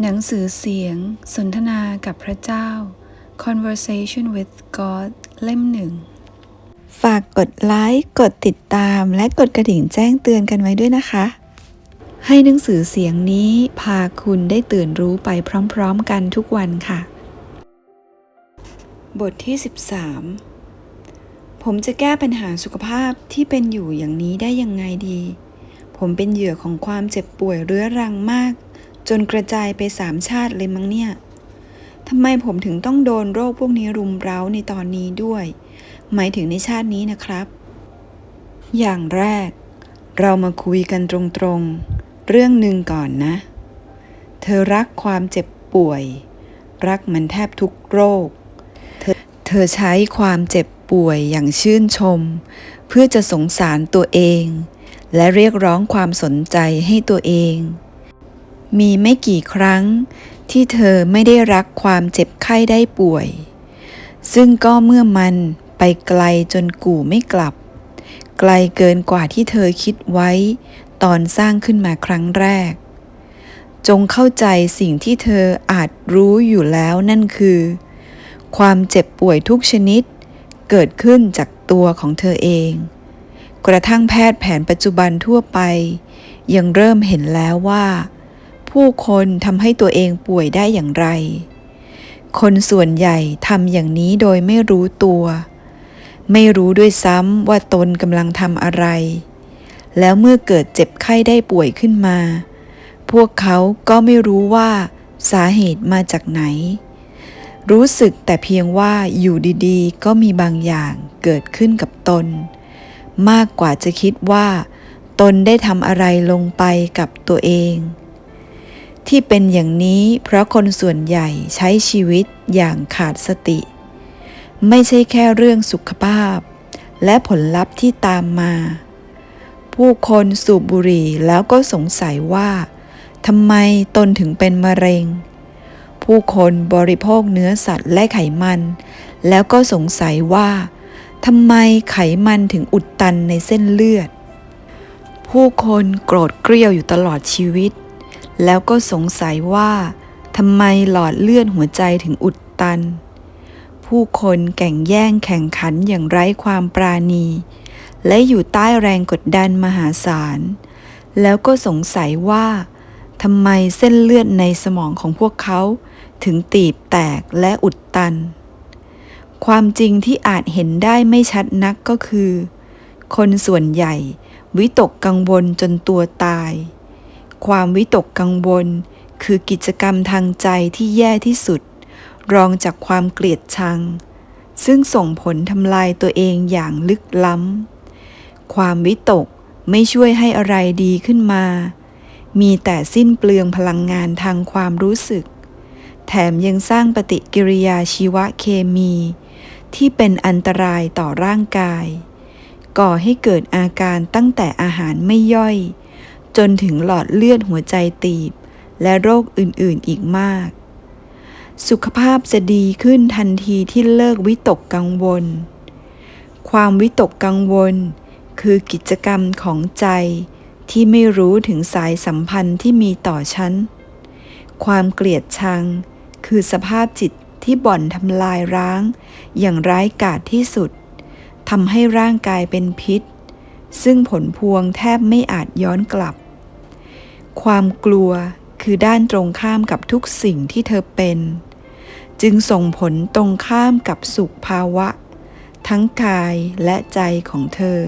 หนังสือเสียง สนทนากับพระเจ้า Conversation with God เล่มหนึ่ง ฝากกดไลค์ กดติดตาม และกดกระดิ่งแจ้งเตือนกันไว้ด้วยนะคะ ให้หนังสือเสียงนี้พาคุณได้ตื่นรู้ไปพร้อมๆกันทุกวันค่ะ บทที่ 13 ผมจะแก้ปัญหาสุขภาพที่เป็นอยู่อย่างนี้ได้ยังไงดี ผมเป็นเหยื่อของความเจ็บป่วยเรื้อรังมาก จนกระจายไปสามชาติเลยมั้งเนี่ยทำไมผมถึงต้องโดนโรคพวกนี้รุมเร้าในตอนนี้ด้วย หมายถึงในชาตินี้นะครับ อย่างแรก เรามาคุยกันตรงๆ เรื่องหนึ่งก่อนนะ เธอรักความเจ็บป่วย รักมันแทบทุกโรค เธอเธอใช้ความเจ็บป่วยอย่างชื่นชม เพื่อจะสงสารตัวเอง และเรียกร้องความสนใจให้ตัวเอง มีไม่กี่ครั้งที่เธอไม่ได้รักความเจ็บไข้ได้ป่วย ซึ่งก็เมื่อมันไปไกลจนกู่ไม่กลับ ไกลเกินกว่าที่เธอคิดไว้ ตอนสร้างขึ้นมาครั้งแรก จงเข้าใจสิ่งที่เธออาจรู้อยู่แล้วนั่นคือ ความเจ็บป่วยทุกชนิด เกิดขึ้นจากตัวของเธอเอง กระทั่งแพทย์แผนปัจจุบันทั่วไป ยังเริ่มเห็นแล้วว่า ผู้คนทำให้ตัวเองป่วยได้อย่างไร คนส่วนใหญ่ทำอย่างนี้โดยไม่รู้ตัว ไม่รู้ด้วยซ้ำว่าตนกำลังทำอะไร แล้วเมื่อเกิดเจ็บไข้ได้ป่วยขึ้นมา พวกเขาก็ไม่รู้ว่าสาเหตุมาจากไหน รู้สึกแต่เพียงว่าอยู่ดีๆ ก็มีบางอย่างเกิดขึ้นกับตน มากกว่าจะคิดว่า ตนได้ทำอะไรลงไปกับตัวเอง ที่เป็นอย่างนี้เพราะคนส่วนใหญ่ใช้ชีวิตอย่างขาดสติ ไม่ใช่แค่เรื่องสุขภาพ และผลลัพธ์ที่ตามมา ผู้คนสูบบุหรี่แล้วก็สงสัยว่าทำไมตนถึงเป็นมะเร็ง ผู้คนบริโภคเนื้อสัตว์และไขมัน แล้วก็สงสัยว่าทำไมไขมันถึงอุดตันในเส้นเลือด ผู้คนโกรธเกรี้ยวอยู่ตลอดชีวิต แล้วก็สงสัยว่าทำไมหลอดเลือดหัวใจถึงอุดตัน ผู้คนแข่งแย่งแข่งขันอย่างไร้ความปราณี และอยู่ใต้แรงกดดันมหาศาล แล้วก็สงสัยว่าทำไมเส้นเลือดในสมองของพวกเขา ถึงตีบแตกและอุดตัน ความจริงที่อาจเห็นได้ไม่ชัดนักก็คือ คนส่วนใหญ่ วิตกกังวลจนตัวตาย ความวิตกกังวล คือกิจกรรมทางใจที่แย่ที่สุด รองจากความเกลียดชัง ซึ่งส่งผลทำลายตัวเองอย่างลึกล้ำ ความวิตกไม่ช่วยให้อะไรดีขึ้นมา มีแต่สิ้นเปลืองพลังงานทางความรู้สึก แถมยังสร้างปฏิกิริยาชีวเคมี ที่เป็นอันตรายต่อร่างกาย ก่อให้เกิดอาการตั้งแต่อาหารไม่ย่อย จนถึงหลอดเลือดหัวใจตีบ และโรคอื่นๆอีกมาก สุขภาพจะดีขึ้นทันทีที่เลิกวิตกกังวล ความวิตกกังวล คือกิจกรรมของใจที่ไม่รู้ถึงสายสัมพันธ์ที่มีต่อฉัน ความเกลียดชัง คือสภาพจิตที่บ่อนทำลายร้าง อย่างร้ายกาจที่สุดทำให้ร่างกายเป็นพิษ ซึ่งผลพวงแทบไม่อาจย้อนกลับ ความกลัวคือด้านตรงข้ามกับทุกสิ่งที่เธอเป็น จึงส่งผลตรงข้ามกับสุขภาวะ ทั้งกายและใจของเธอ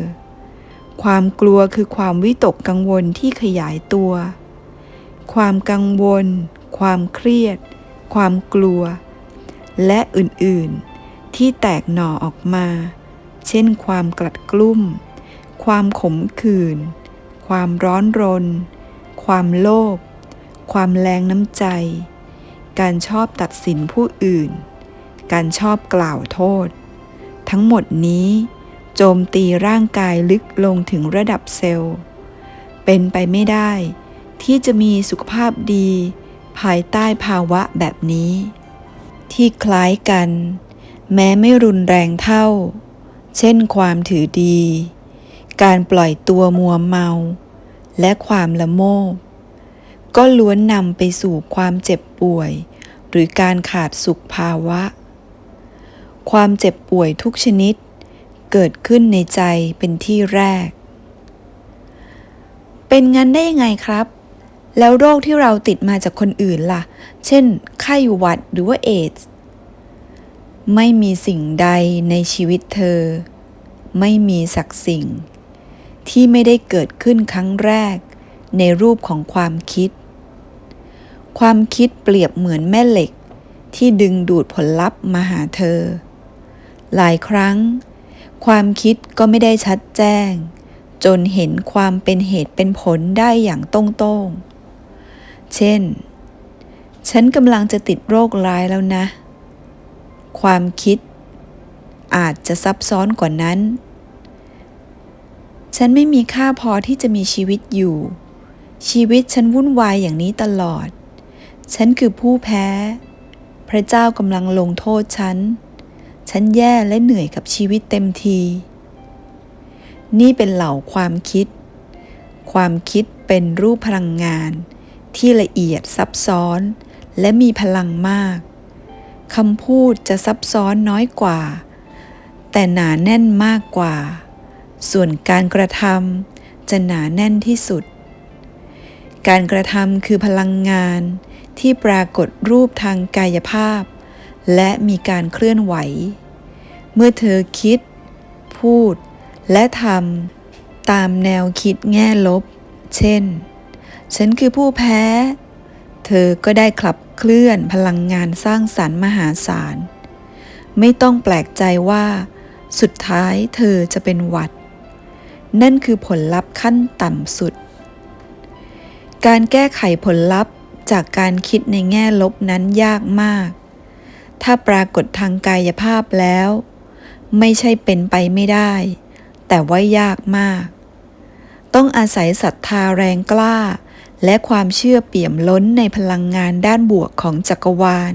ความกลัวคือความวิตกกังวลที่ขยายตัว ความกังวล ความเครียด ความกลัว และอื่นๆ ที่แตกหน่อออกมา เช่นความกลัดกลุ้ม ความขมขื่น ความร้อนรน ความโลภ ความแรงน้ำใจ การชอบตัดสินผู้อื่น การชอบกล่าวโทษ ทั้งหมดนี้โจมตีร่างกายลึกลงถึงระดับเซลล์ เป็นไปไม่ได้ ที่จะมีสุขภาพดี ภายใต้ภาวะแบบนี้ ที่คล้ายกัน แม้ไม่รุนแรงเท่า เช่นความถือดี การปล่อยตัวมัวเมา และความละโมบ ก็ล้วนนำไปสู่ความเจ็บป่วย หรือการขาดสุขภาวะ ความเจ็บป่วยทุกชนิด เกิดขึ้นในใจเป็นที่แรก เป็นงั้นได้ยังไงครับ แล้วโรคที่เราติดมาจากคนอื่นล่ะ เช่น ไข้หวัดหรือว่าเอดส์ไม่มีสิ่งใดในชีวิตเธอ ไม่มีสักสิ่ง ที่ไม่ได้เกิดขึ้นครั้งแรก ในรูปของความคิด ความคิดเปรียบเหมือนแม่เหล็กที่ดึงดูดผลลัพธ์มาหาเธอ หลายครั้ง ความคิดก็ไม่ได้ชัดแจ้ง จนเห็นความเป็นเหตุเป็นผลได้อย่างตรงๆ เช่น ฉันกำลังจะติดโรคร้ายแล้วนะ ความคิดอาจจะซับซ้อนกว่านั้น ฉันไม่มีค่าพอที่จะมีชีวิตอยู่ ชีวิตฉันวุ่นวายอย่างนี้ตลอด ฉันคือผู้แพ้ พระเจ้ากำลังลงโทษฉัน ฉันแย่และเหนื่อยกับชีวิตเต็มที นี่เป็นเหล่าความคิด ความคิดเป็นรูปพลังงาน ที่ละเอียดซับซ้อน และมีพลังมากคำพูดจะซับซ้อนน้อยกว่า แต่หนาแน่นมากกว่า ส่วนการกระทำจะหนาแน่นที่สุด การกระทำคือพลังงานที่ปรากฏรูปทางกายภาพ และมีการเคลื่อนไหว เมื่อเธอคิด พูด และทำตามแนวคิดแง่ลบ เช่น ฉันคือผู้แพ้ เธอก็ได้ขับเคลื่อนพลังงานสร้างสรรค์มหาศาล ไม่ต้องแปลกใจว่า สุดท้ายเธอจะเป็นหวัด นั่นคือผลลัพธ์ขั้นต่ำสุด การแก้ไขผลลัพธ์จากการคิดในแง่ลบนั้นยากมาก ถ้าปรากฏทางกายภาพแล้ว ไม่ใช่เป็นไปไม่ได้ แต่ว่ายากมาก ต้องอาศัยศรัทธาแรงกล้า และความเชื่อเปี่ยมล้นในพลังงานด้านบวกของจักรวาล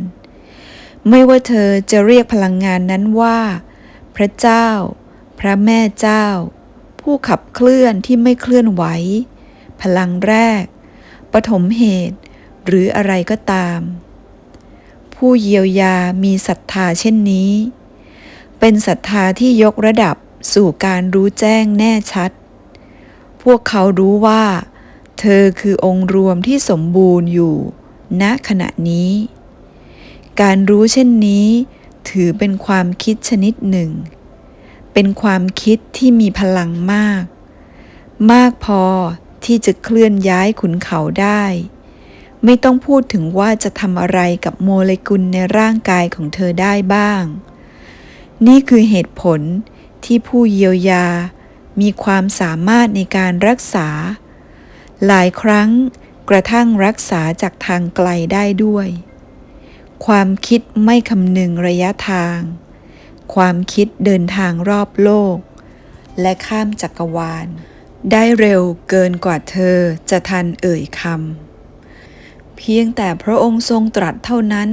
ไม่ว่าเธอจะเรียกพลังงานนั้นว่า พระเจ้า พระแม่เจ้า ผู้ขับเคลื่อนที่ไม่เคลื่อนไหว พลังแรก ปฐมเหตุ หรืออะไรก็ตาม ผู้เยียวยามีศรัทธาเช่นนี้ เป็นศรัทธาที่ยกระดับสู่การรู้แจ้งแน่ชัด พวกเขารู้ว่า เธอคือองค์รวมที่สมบูรณ์อยู่ ณขณะนี้ การรู้เช่นนี้ ถือเป็นความคิดชนิดหนึ่ง เป็นความคิดที่มีพลังมาก มากพอที่จะเคลื่อนย้ายขุนเขาได้ ไม่ต้องพูดถึงว่าจะทำอะไรกับโมเลกุลในร่างกายของเธอได้บ้าง นี่คือเหตุผลที่ผู้เยียวยามีความสามารถในการรักษา หลายครั้งกระทั่งรักษาจากทางไกลได้ด้วย ความคิดไม่คำนึงระยะทาง ความคิดเดินทางรอบโลก และข้ามจักรวาล ได้เร็วเกินกว่าเธอจะทันเอ่ยคำเพียงแต่พระองค์ทรงตรัสเท่านั้น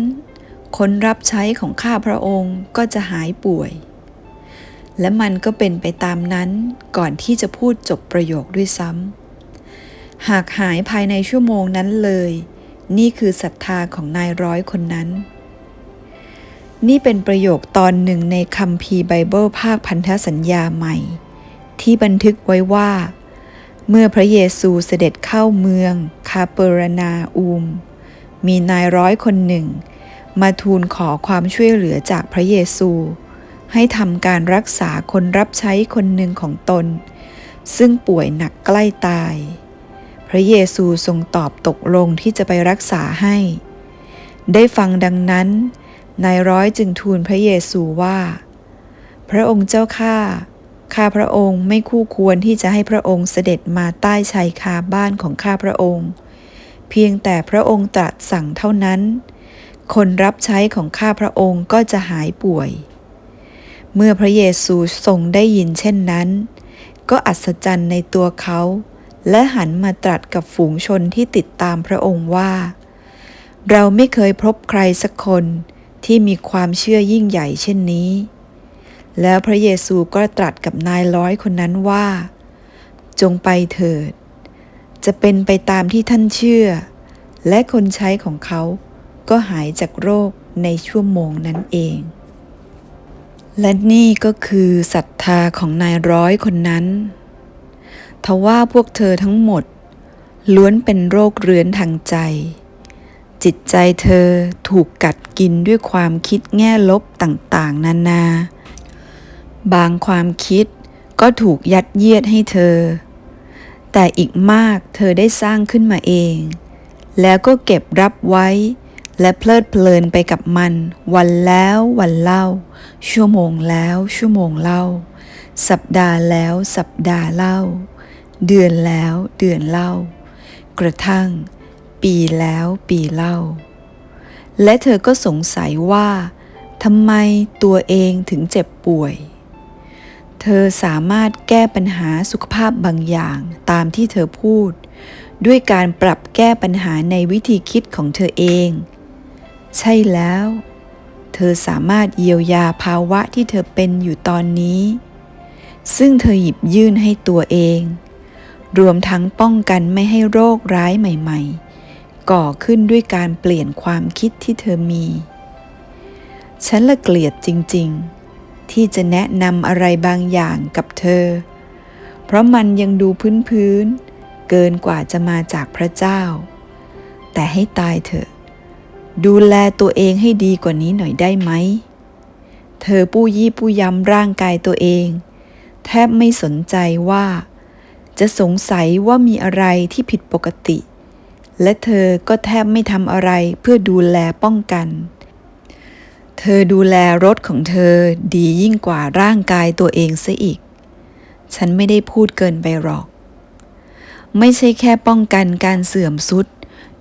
คนรับใช้ของข้าพระองค์ก็จะหายป่วย และมันก็เป็นไปตามนั้นก่อนที่จะพูดจบประโยคด้วยซ้ำหากหายภายในชั่วโมงนั้นเลย นี่คือศรัทธาของนายร้อยคนนั้น นี่เป็นประโยคตอนหนึ่งในคัมภีร์ไบเบิลภาคพันธสัญญาใหม่ ที่บันทึกไว้ว่า เมื่อพระเยซูเสด็จเข้าเมืองคาเปอรนาอูม มีนายร้อยคนหนึ่ง มาทูลขอความช่วยเหลือจากพระเยซู ให้ทำการรักษาคนรับใช้คนหนึ่งของตน ซึ่งป่วยหนักใกล้ตาย พระเยซูทรงตอบตกลงที่จะไปรักษาให้ ได้ฟังดังนั้น นายร้อยจึงทูลพระเยซูว่า พระองค์เจ้าข้าข้าพระองค์ไม่คู่ควรที่จะให้พระองค์เสด็จมาใต้ชายคาบ้านของข้าพระองค์ เพียงแต่พระองค์ตรัสสั่งเท่านั้น คนรับใช้ของข้าพระองค์ก็จะหายป่วย เมื่อพระเยซูทรงได้ยินเช่นนั้น ก็อัศจรรย์ในตัวเขา และหันมาตรัสกับฝูงชนที่ติดตามพระองค์ว่า เราไม่เคยพบใครสักคน มีความเชื่อยิ่งใหญ่เช่นนี้ แล้วพระเยซูก็ตรัสกับนายร้อยคนนั้นว่า จงไปเถิด จะเป็นไปตามที่ท่านเชื่อ และคนใช้ของเขาก็หายจากโรคในชั่วโมงนั้นเอง และนี่ก็คือศรัทธาของนายร้อยคนนั้นทว่าพวกเธอทั้งหมด ล้วนเป็นโรคเรื้อนทางใจ จิตใจเธอถูกกัดกินด้วยความคิดแง่ลบต่างๆ นานา บางความคิดก็ถูกยัดเยียดให้เธอ แต่อีกมากเธอได้สร้างขึ้นมาเอง แล้วก็เก็บรับไว้ และเพลิดเพลินไปกับมัน วันแล้ววันเล่า ชั่วโมงแล้วชั่วโมงเล่า สัปดาห์แล้วสัปดาห์เล่า เดือนแล้วเดือนเล่า กระทั่ง ปีแล้วปีเล่า และเธอก็สงสัยว่าทำไมตัวเองถึงเจ็บป่วย เธอสามารถแก้ปัญหาสุขภาพบางอย่างตามที่เธอพูด ด้วยการปรับแก้ปัญหาในวิธีคิดของเธอเอง ใช่แล้ว เธอสามารถเยียวยาภาวะที่เธอเป็นอยู่ตอนนี้ ซึ่งเธอหยิบยื่นให้ตัวเอง รวมทั้งป้องกันไม่ให้โรคร้ายใหม่ ๆ ก่อขึ้นด้วยการเปลี่ยนความคิดที่เธอมี ฉันละเกลียดจริง ๆ ที่จะแนะนำอะไรบางอย่างกับเธอ เพราะมันยังดูพื้นๆ เกินกว่าจะมาจากพระเจ้า แต่ให้ตายเถอะ ดูแลตัวเองให้ดีกว่านี้หน่อยได้ไหม เธอปู้ยี่ปู้ยำร่างกายตัวเอง แทบไม่สนใจว่า จะสงสัยว่ามีอะไรที่ผิดปกติ และเธอก็แทบไม่ทำอะไรเพื่อดูแลป้องกัน เธอดูแลรถของเธอดียิ่งกว่าร่างกายตัวเองซะอีก ฉันไม่ได้พูดเกินไปหรอก ไม่ใช่แค่ป้องกันการเสื่อมสุด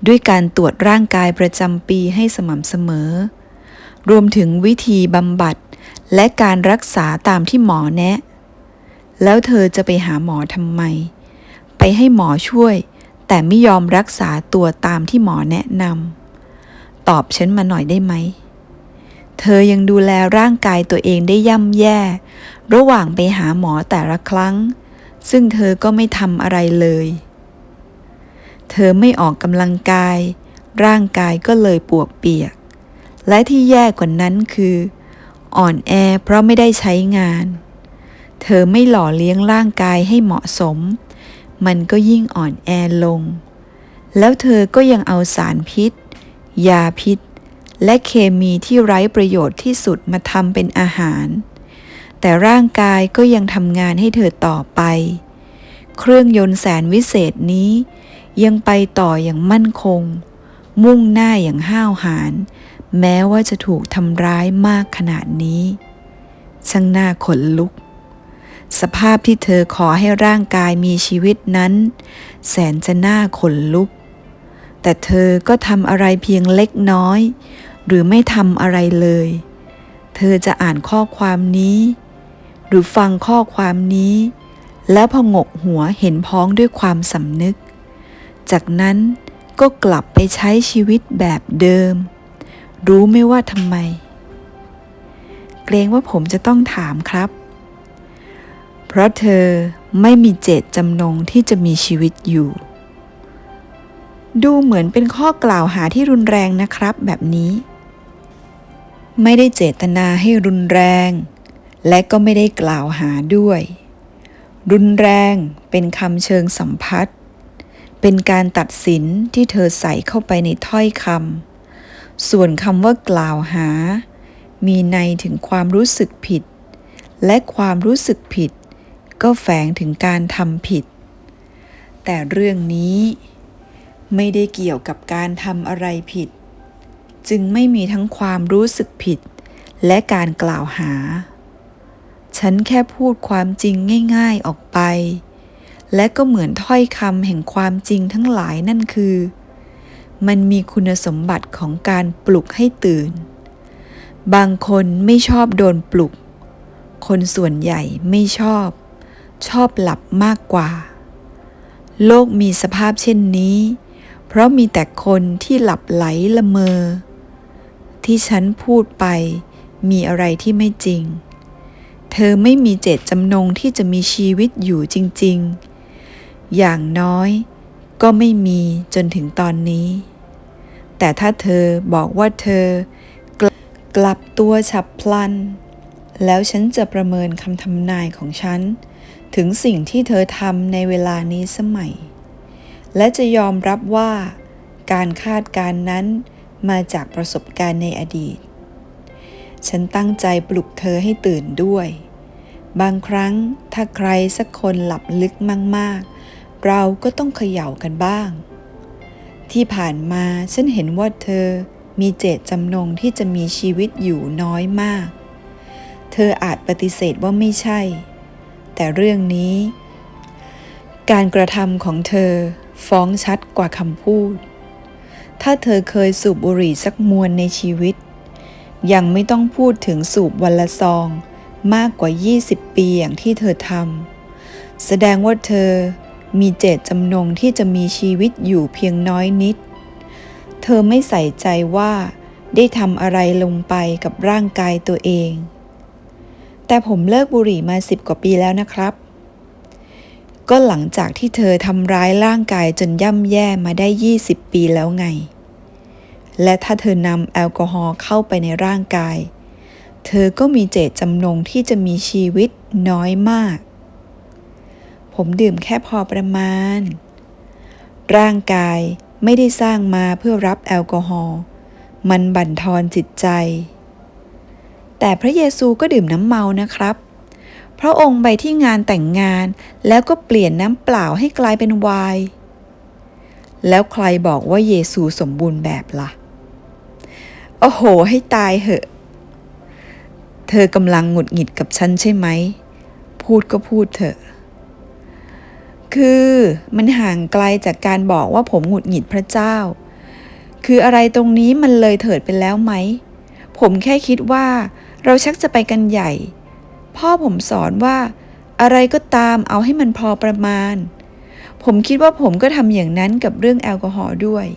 ด้วยการตรวจร่างกายประจำปีให้สม่ำเสมอ รวมถึงวิธีบำบัดและการรักษาตามที่หมอแนะ แล้วเธอจะไปหาหมอทำไม ไปให้หมอช่วย แต่ไม่ยอมรักษาตัวตามที่หมอแนะนำตอบฉันมาหน่อยได้ไหม เธอยังดูแลร่างกายตัวเองได้ย่ำแย่ ระหว่างไปหาหมอแต่ละครั้ง ซึ่งเธอก็ไม่ทำอะไรเลย เธอไม่ออกกำลังกาย ร่างกายก็เลยปวกเปียก และที่แย่กว่านั้นคือ อ่อนแอเพราะไม่ได้ใช้งาน เธอไม่หล่อเลี้ยงร่างกายให้เหมาะสม มันก็ยิ่งอ่อนแอลง แล้วเธอก็ยังเอาสารพิษ ยาพิษ และเคมีที่ไร้ประโยชน์ที่สุดมาทำเป็นอาหาร แต่ร่างกายก็ยังทำงานให้เธอต่อไป เครื่องยนต์แสนวิเศษนี้ ยังไปต่ออย่างมั่นคง มุ่งหน้าอย่างห้าวหาญแม้ว่าจะถูกทำร้ายมากขนาดนี้ ช่างน่าขนลุก สภาพที่เธอขอให้ร่างกายมีชีวิตนั้น แสนจะน่าขนลุก แต่เธอก็ทำอะไรเพียงเล็กน้อย หรือไม่ทำอะไรเลย เธอจะอ่านข้อความนี้ หรือฟังข้อความนี้ แล้วพองกหัวเห็นพ้องด้วยความสำนึก จากนั้นก็กลับไปใช้ชีวิตแบบเดิม รู้ไม่ว่าทำไม เกรงว่าผมจะต้องถามครับ เพราะเธอไม่มีเจตจำนงที่จะมีชีวิตอยู่ ดูเหมือนเป็นข้อกล่าวหาที่รุนแรงนะครับแบบนี้ ไม่ได้เจตนาให้รุนแรง และก็ไม่ได้กล่าวหาด้วย รุนแรงเป็นคำเชิงสัมพัทธ์เป็นการตัดสินที่เธอใส่เข้าไปในถ้อยคำส่วนคำว่ากล่าวหา มีในถึงความรู้สึกผิด และความรู้สึกผิด ก็แฝงถึงการทำผิด แต่เรื่องนี้ไม่ได้เกี่ยวกับการทำอะไรผิด จึงไม่มีทั้งความรู้สึกผิด และการกล่าวหา ฉันแค่พูดความจริงง่ายๆออกไป และก็เหมือนถ้อยคำแห่งความจริงทั้งหลายนั่นคือ มันมีคุณสมบัติของการปลุกให้ตื่น บางคนไม่ชอบโดนปลุก คนส่วนใหญ่ไม่ชอบ ชอบหลับมากกว่า โลกมีสภาพเช่นนี้ เพราะมีแต่คนที่หลับไหลละเมอ ที่ฉันพูดไปมีอะไรที่ไม่จริง เธอไม่มีเจตจำนงที่จะมีชีวิตอยู่จริง ๆ อย่างน้อยก็ไม่มีจนถึงตอนนี้ แต่ถ้าเธอบอกว่าเธอกลกลับตัวฉับพลัน แล้วฉันจะประเมินคำทำนายของฉัน ถึงสิ่งที่เธอทำในเวลานี้สมัย และจะยอมรับว่า การคาดการณ์นั้นมาจากประสบการณ์ในอดีต ฉันตั้งใจปลุกเธอให้ตื่นด้วย บางครั้งถ้าใครสักคนหลับลึกมาก ๆ เราก็ต้องเขย่ากันบ้าง ที่ผ่านมาฉันเห็นว่าเธอมีเจตจำนงที่จะมีชีวิตอยู่น้อยมาก เธออาจปฏิเสธว่าไม่ใช่ แต่เรื่องนี้ การกระทำของเธอฟ้องชัดกว่าคำพูด ถ้าเธอเคยสูบบุหรี่สักมวนในชีวิต ยังไม่ต้องพูดถึงสูบวันละซองมากกว่า 20 ปีอย่างที่เธอทำแสดงว่าเธอมีเจตจำนงที่จะมีชีวิตอยู่เพียงน้อยนิด เธอไม่ใส่ใจว่าได้ทำอะไรลงไปกับร่างกายตัวเอง แต่ผมเลิกบุหรี่มาสิบกว่าปีแล้วนะครับ ก็หลังจากที่เธอทำร้ายร่างกายจนย่ำแย่มาได้ 20 ปีแล้วไง และถ้าเธอนำแอลกอฮอล์เข้าไปในร่างกาย เธอก็มีเจตจำนงที่จะมีชีวิตน้อยมาก ผมดื่มแค่พอประมาณ ร่างกายไม่ได้สร้างมาเพื่อรับแอลกอฮอล์ มันบั่นทอนจิตใจ แต่พระเยซูก็ดื่มน้ำเมานะครับ พระองค์ไปที่งานแต่งงานแล้วก็เปลี่ยนน้ำเปล่าให้กลายเป็นไวน์แล้วใครบอกว่าเยซูสมบูรณ์แบบละ่ะ โอ้โห ให้ตายเหอะ เธอกำลังหงุดหงิดกับฉันใช่ไหม พูดก็พูดเถอะ คือมันห่างไกลจากการบอกว่าผมหงุดหงิดพระเจ้า คืออะไรตรงนี้มันเลยเถิดไปแล้วไหม ผมแค่คิดว่า เราชักจะไปกันใหญ่ พ่อผมสอนว่า อะไรก็ตามเอาให้มันพอประมาณ ผมคิดว่าผมก็ทำอย่างนั้นกับเรื่องแอลกอฮอล์ด้วย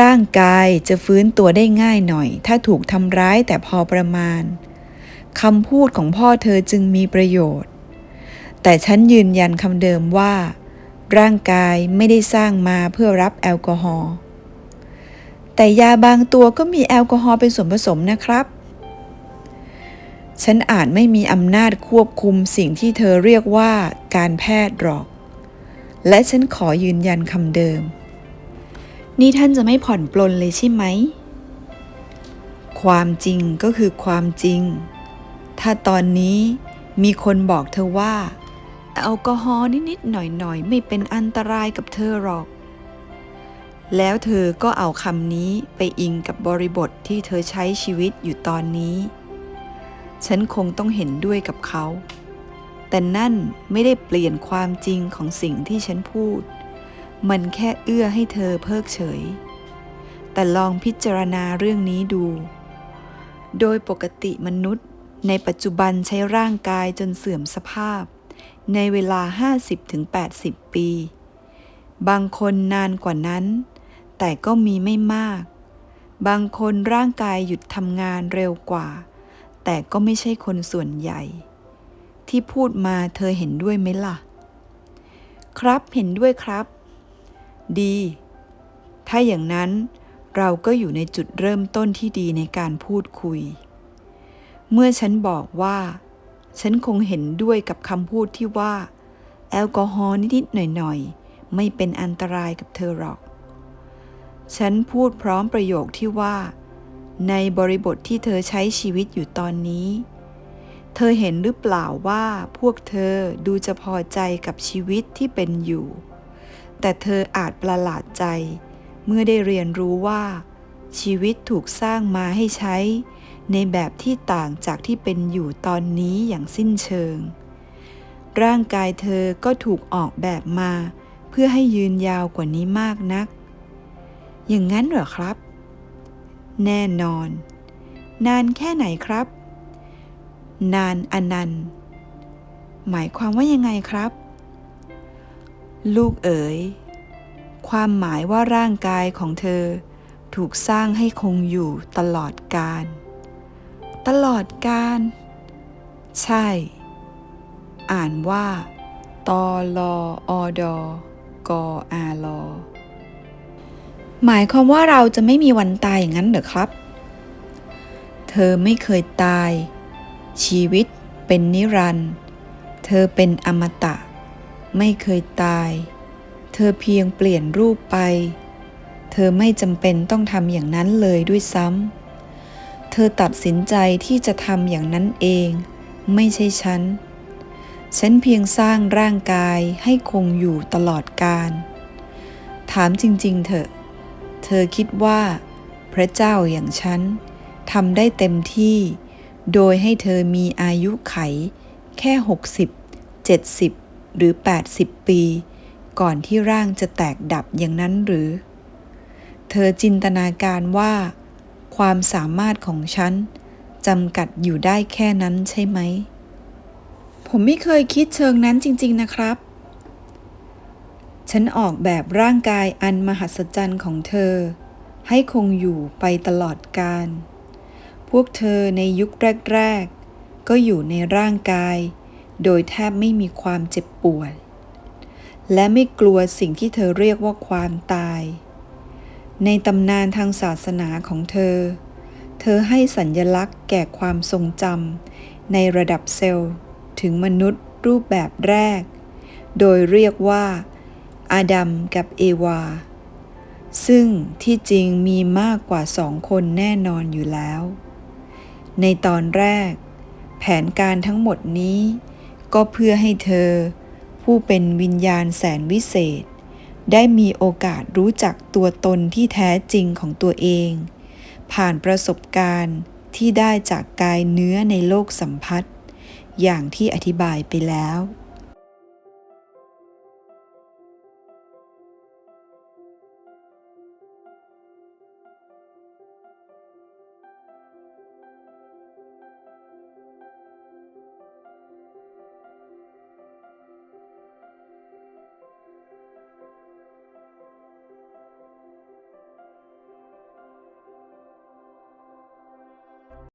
ร่างกายจะฟื้นตัวได้ง่ายหน่อย ถ้าถูกทำร้ายแต่พอประมาณคำพูดของพ่อเธอจึงมีประโยชน์ แต่ฉันยืนยันคำเดิมว่า ร่างกายไม่ได้สร้างมาเพื่อรับแอลกอฮอล์ แต่ยาบางตัวก็มีแอลกอฮอล์เป็นส่วนผสมนะครับ ฉันอาจไม่มีอำนาจควบคุมสิ่งที่เธอเรียกว่าการแพทย์หรอก และฉันขอยืนยันคำเดิม นี่ท่านจะไม่ผ่อนปลนเลยใช่ไหม ความจริงก็คือความจริง ถ้าตอนนี้มีคนบอกเธอว่าแอลกอฮอล์นิดๆหน่อยๆ ไม่เป็นอันตรายกับเธอหรอก แล้วเธอก็เอาคำนี้ไปอิงกับบริบทที่เธอใช้ชีวิตอยู่ตอนนี้ ฉันคงต้องเห็นด้วยกับเขา แต่นั่นไม่ได้เปลี่ยนความจริงของสิ่งที่ฉันพูด มันแค่เอื้อให้เธอเพิกเฉย แต่ลองพิจารณาเรื่องนี้ดู โดยปกติมนุษย์ ในปัจจุบันใช้ร่างกายจนเสื่อมสภาพ ในเวลา 50-80 ปี บางคนนานกว่านั้น แต่ก็มีไม่มาก บางคนร่างกายหยุดทำงานเร็วกว่า แต่ก็ไม่ใช่คนส่วนใหญ่ ที่พูดมาเธอเห็นด้วยไหมล่ะ ครับเห็นด้วยครับ ดี ถ้าอย่างนั้นเราก็อยู่ในจุดเริ่มต้นที่ดีในการพูดคุย เมื่อฉันบอกว่า ฉันคงเห็นด้วยกับคำพูดที่ว่า แอลกอฮอล์นิดๆหน่อยๆ ไม่เป็นอันตรายกับเธอหรอก ฉันพูดพร้อมประโยคที่ว่า ในบริบทที่เธอใช้ชีวิตอยู่ตอนนี้ เธอเห็นหรือเปล่าว่าพวกเธอดูจะพอใจกับชีวิตที่เป็นอยู่ แต่เธออาจประหลาดใจ เมื่อได้เรียนรู้ว่า ชีวิตถูกสร้างมาให้ใช้ ในแบบที่ต่างจากที่เป็นอยู่ตอนนี้อย่างสิ้นเชิง ร่างกายเธอก็ถูกออกแบบมา เพื่อให้ยืนยาวกว่านี้มากนัก อย่างนั้นเหรอครับ แน่นอน นานแค่ไหนครับ นานอนันต์ หมายความว่ายังไงครับ ลูกเอ๋ย ความหมายว่าร่างกายของเธอ ถูกสร้างให้คงอยู่ตลอดกาล ตลอดกาล ใช่ อ่านว่า ตอลออดอกออาลอ หมายความว่าเราจะไม่มีวันตายอย่างนั้นเหรอครับ เธอไม่เคยตาย ชีวิตเป็นนิรันดร์เธอเป็นอมตะ ไม่เคยตาย เธอเพียงเปลี่ยนรูปไป เธอไม่จำเป็นต้องทำอย่างนั้นเลยด้วยซ้ำ เธอตัดสินใจที่จะทำอย่างนั้นเอง ไม่ใช่ฉัน ฉันเพียงสร้างร่างกายให้คงอยู่ตลอดกาล ถามจริง ๆ เถอะ เธอคิดว่า พระเจ้าอย่างฉันทำได้เต็มที่ โดยให้เธอมีอายุไข แค่ 60 70 หรือ 80 ปี ก่อนที่ร่างจะแตกดับอย่างนั้นหรือ เธอจินตนาการว่า ความสามารถของฉันจำกัดอยู่ได้แค่นั้นใช่ไหม ผมไม่เคยคิดเชิงนั้นจริง ๆ นะครับ ฉันออกแบบร่างกายอันมหัศจรรย์ของเธอ ให้คงอยู่ไปตลอดกาล พวกเธอในยุคแรก ๆ ก็อยู่ในร่างกาย โดยแทบไม่มีความเจ็บปวด และไม่กลัวสิ่งที่เธอเรียกว่าความตาย ในตำนานทางศาสนาของเธอ เธอให้สัญญลักษณ์แก่ความทรงจำในระดับเซลล์ ถึงมนุษย์รูปแบบแรก โดยเรียกว่า อาดัมกับเอวา ซึ่งที่จริงมีมากกว่าสองคนแน่นอนอยู่แล้ว ในตอนแรก แผนการทั้งหมดนี้ ก็เพื่อให้เธอ ผู้เป็นวิญญาณแสนวิเศษ ได้มีโอกาสรู้จักตัวตนที่แท้จริงของตัวเอง ผ่านประสบการณ์ที่ได้จากกายเนื้อในโลกสัมผัสอย่างที่อธิบายไปแล้ว